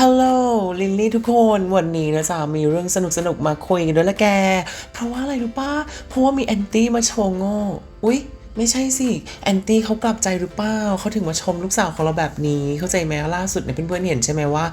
ฮัลโหลลิลลี่ทุกคนวันนี้นะจ๊ะมีเรื่องสนุกสนุกมาคุยกันด้วยละแก เพราะว่าอะไรรู้ป้าเพราะว่ามีแอนตี้มาโชว์โง่อุ๊ย ไม่ใช่สิ แอนตี้เขากลับใจหรือเปล่าเขาถึงมาชมลูกสาวของเราแบบนี้ เข้าใจไหมล่าสุดเนี่ยเพื่อนๆเห็นใช่ไหมว่า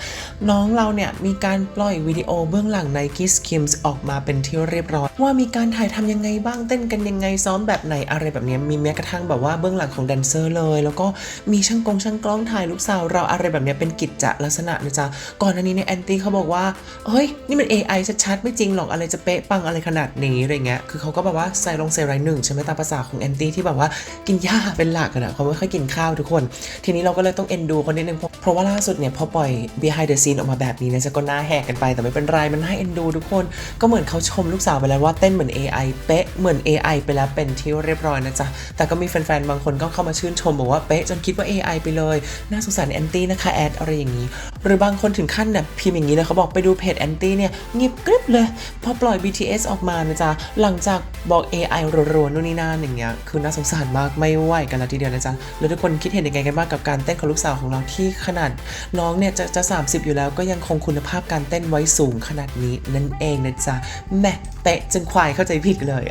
น้องเราเนี่ย มีการปล่อยวิดีโอเบื้องหลัง Nike Skims ออกมาเป็นที่เรียบร้อย ว่ามีการถ่ายทำยังไงบ้างเต้นกันยังไงซ้อมแบบไหนอะไรแบบนี้มีแม้กระทั่งแบบว่าเบื้องหลังของแดนเซอร์เลย แล้วก็มีช่างกงช่างกล้องถ่ายลูกสาวเราอะไรแบบนี้เป็นกิจจะลักษณะนะจ๊ะก่อนหน้านี้เนี่ยแอนตี้เขาบอกว่าเฮ้ยนี่มัน AI ชัดๆไม่จริงหรอกอะไรจะเป๊ะปังอะไรขนาดนี้อะไรเงี้ยคือเขาก็แบบว่าใส่ลงเซไรหนึ่งใช่ไหมตามภาษาของแอนตี้ที่แบบว่ากินหญ้าเป็นหลักอะนะเขาไม่ค่อยกินข้าวทุกคน ทีนี้เราก็เลยต้องเอ็นดูคนนิดนึงเพราะว่าล่าสุดเนี่ยพอปล่อย behind the scene ออกมาแบบนี้นะจะก็หน้าแหกกันไปแต่ไม่เป็นไรมันให้เอ็นดูทุกคน ก็เหมือนเขาชมลูกสาวไปแล้วว่าเต้นเหมือน AI เป๊ะเหมือน AI ไปแล้วเป็นที่เรียบร้อยนะจ๊ะแต่ก็มีแฟนๆบางคนก็เข้ามาชื่นชมบอกว่าเป๊ะจนคิดว่า AI ไปเลย น่าสงสารแอนตี้นะคะแอดอะไรอย่างนี้ หรือบางคนถึงขั้นเนี่ยพิมพ์อย่างนี้เลยเขาบอกไปดูเพจแอนตี้เนี่ยเงียบกริบเลย พอปล่อย BTS ออกมานะจ๊ะหลังจากบอก AI รัวๆนู่นนี่นั่นอย่างเงี้ยคือน่าสงสารมากไม่ไหวกันแล้วทีเดียวนะจ๊ะแล้วทุกคนคิดเห็นยังไงกันบ้างกับการเต้นของลูกสาวของเราที่ขนาดน้องเนี่ยจะจะ 30 อยู่แล้วก็ยังคงคุณภาพการเต้นไว้สูงขนาดนี้นั่นเองนะจ๊ะแหม่เป๊ะจนควายเข้าใจผิดเลย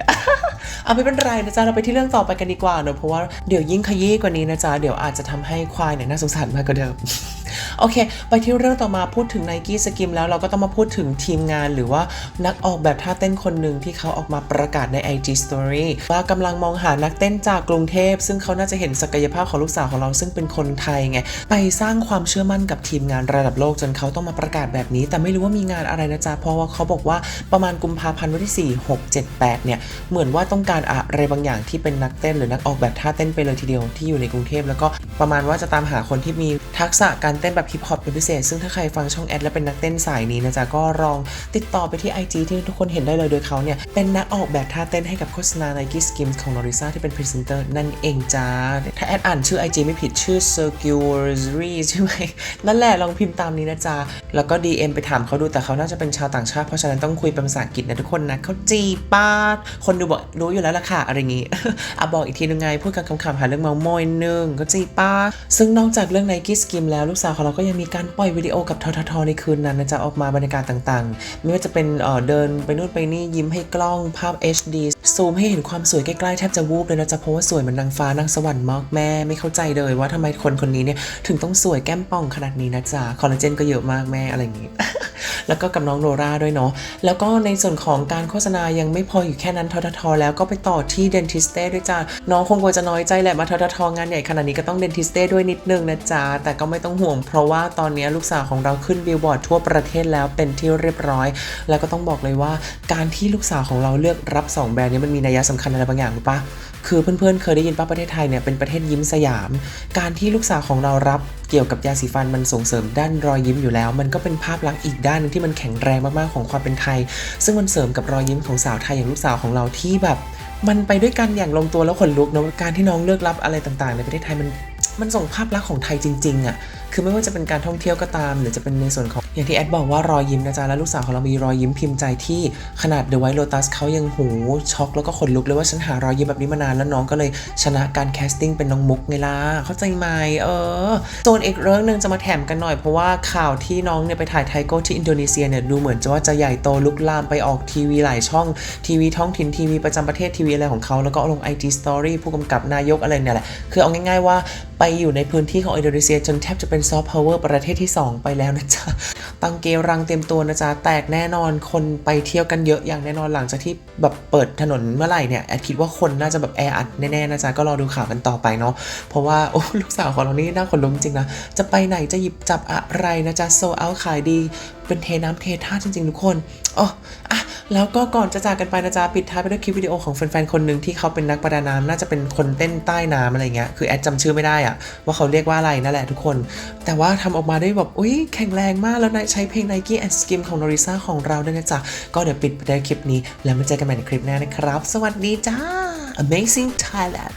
เอาไม่เป็นไรนะจ๊ะเราไปที่เรื่องต่อไปกันดีกว่าเนอะเพราะว่าเดี๋ยวยิ่งขยี้กว่านี้นะจ๊ะเดี๋ยวอาจจะทำให้ควายเนี่ยน่าสงสารมากกว่าเดิมโอเค ไปที่เรื่องต่อมาพูดถึง Nike Skim แล้วเราก็ต้องมาพูดถึงทีมงานหรือว่านักออกแบบท่าเต้นคนหนึ่งที่เขาออกมาประกาศใน IG Story ว่ากำลังมองหานักเต้นจากกรุงเทพ ซึ่งเขาน่าจะเห็นศักยภาพของลูกสาวของเราซึ่งเป็นคนไทยไง ไปสร้างความเชื่อมั่นกับทีมงานระดับโลกจนเขาต้องมาประกาศแบบนี้ แต่ไม่รู้ว่ามีงานอะไรนะจ๊ะเพราะว่าเขาบอกว่าประมาณกุมภาพันธ์วันที่ 4 6 7 8 เนี่ยเหมือนว่าต้องการอะไรบางอย่างที่เป็นนักเต้นหรือนักออกแบบท่าเต้นไปเลยทีเดียวที่อยู่ในกรุงเทพแล้วก็ ประมาณว่าจะตามหาคนที่มีทักษะการเต้นแบบฮิปฮอปเป็นพิเศษ ซึ่งถ้าใครฟังช่องแอดและเป็นนักเต้นสายนี้นะจ๊ะก็ลองติดต่อไปที่ IG ที่ทุกคนเห็นได้เลยโดยเขาเนี่ย เป็นนักออกแบบท่าเต้นให้กับโฆษณา Nike Skims ของ Norisa ที่เป็นพรีเซนเตอร์นั่นเองจ้า ถ้าแอดอ่านชื่อ IG ไม่ผิดชื่อ Circuitry ใช่ไหมนั่นแหละลองพิมพ์ตามนี้นะจ๊ะแล้วก็ DM ไปถามเขาดูแต่เขาน่าจะเป็นชาวต่างชาติเพราะฉะนั้นต้องคุยเป็นภาษาอังกฤษนะทุกคนนะเขาจีป้าคนดูบอกรู้อยู่แล้วล่ะค่ะอะไรอย่างงี้อะบอกอีกทีนึงไงพูดกันคำๆหาเรื่องเมาโมยนึงก็จีป้าซึ่งนอกจากเรื่อง Nike Skim แล้วลูกสาวของเราก็ยังมีการปล่อยวิดีโอกับทททในคืนนั้นนะจ๊ะออกมาบรรยากาศต่างๆ ไม่ว่าจะเป็นเดินไปนู่นไปนี่ยิ้มให้กล้องภาพ HD ซูมให้เห็นความสวยใกล้ๆแทบจะวูบเลยนะจ๊ะเพราะว่าสวยเหมือนนางฟ้านางสวรรค์มากแม่ไม่เข้าใจเลยว่าทำไมคนคนนี้เนี่ยถึงต้องสวยแก้มป่องขนาดนี้นะจ๊ะคอลลาเจนก็เยอะมากแม่อะไรอย่างงี้ แล้วก็กับน้องโนราด้วยเนาะแล้วก็ในส่วนของการโฆษณายังไม่พออยู่แค่นั้นทททแล้วก็ไปต่อที่เดนทิสเต้ด้วยจ้าน้องคงกลัวจะน้อยใจแหละมาทททงานใหญ่ขนาดนี้ก็ต้องเดนทิสเต้ด้วยนิดนึงนะจ๊ะแต่ก็ไม่ต้องห่วง เพราะว่าตอนนี้ลูกสาวของเราขึ้นบิลบอร์ดทั่วประเทศแล้วเป็นที่เรียบร้อย แล้วก็ต้องบอกเลยว่า การที่ลูกสาวของเราเลือกรับ 2 แบรนด์นี้มันมีนัยสำคัญอะไรบางอย่างหรือปะคือเพื่อนๆ เคยได้ยินป่ะประเทศไทยเนี่ยเป็นประเทศยิ้มสยาม การที่ลูกสาวของเรารับ เกี่ยวกับยาสีฟันมันส่งเสริมด้านรอยยิ้มอยู่แล้ว มันก็เป็นภาพลักษณ์อีกด้านหนึงที่มันแข็งแรงมากๆของความเป็นไทย ซึ่งมันเสริมกับรอยยิ้มของสาวไทยอย่างลูกสาวของเราที่แบบ มันไปด้วยกันอย่างลงตัวแล้วขนลุกนะการที่น้องเลือกรับอะไรต่างๆ ในประเทศไทยมัน มันส่งภาพลักษณ์ของไทยจริงๆอะ่ะ คือไม่ว่าจะเป็นการท่องเที่ยวก็ตาม หรือจะเป็นในส่วนของอย่างที่แอดบอกว่ารอยยิ้มนะจ๊ะ แล้วลูกสาวของเรามีรอยยิ้มพิมพ์ใจที่ขนาด The White Lotus เขายังหูช็อกแล้วก็ขนลุกเลยว่าฉันหารอยยิ้มแบบนี้มานานแล้วน้องก็เลยชนะการแคสติ้งเป็นน้องมุกไงล่ะ เข้าใจไหมเออส่วนอีกเรื่องหนึ่งจะมาแถมกันหน่อยเพราะว่าข่าวที่น้องเนี่ยไปถ่ายไทโก้ที่อินโดนีเซียเนี่ยดูเหมือนจะว่าจะใหญ่โตลุกลามไปออกทีวีหลายช่องทีวีท้องถิ่นทีวีประจำประเทศทีวีอะไรของเขาแล้วก็ลง IG Story ผู้กำกับนายกอะไรเนี่ยแหละคือเอาง่ายๆว่า ไปอยู่ในพื้นที่ของอินโดนีเซีย จนแทบจะเป็นซอฟต์พาวเวอร์ประเทศที่ 2 ไปแล้วนะจ๊ะ ตังเกรังเตรียมตัวนะจ๊ะ แตกแน่นอนคนไปเที่ยวกันเยอะอย่างแน่นอนหลังจากที่แบบเปิดถนนเมื่อไหร่เนี่ยแอดคิดว่าคนน่าจะแบบแออัดแน่ๆนะจ๊ะ ก็รอดูข่าวกันต่อไปเนาะเพราะว่าโอ้ลูกสาวของเรานี่น่าขนลุกจริงนะจะไปไหนจะหยิบจับอะไรนะจ๊ะโซเอาขายดีเป็นเทน้ำเทท่าจริงๆทุกคนอ๋ออะแล้วก็ก่อนจะจากกันไปนะจ๊ะปิดท้ายไปด้วยคลิปวิดีโอของแฟนๆคนหนึ่งที่เขาเป็นนักประดาน้ำน่าจะเป็นคนเต้นใต้น้ำอะไรเงี้ยคือแอดจำชื่อไม่ได้อะว่าเขาเรียกว่าอะไรนั่นแหละทุกคน แต่ว่าทำออกมาได้แบบอุ้ยแข็งแรงมากแล้วนะใช้เพลง Nike and Skim ของ Norisa ของเราด้วยนะจ๊ะก็เดี๋ยวปิดไปด้วยคลิปนี้ แล้วมาเจอกันใหม่ในคลิปหน้านะครับ สวัสดีจ้า Amazing Thailand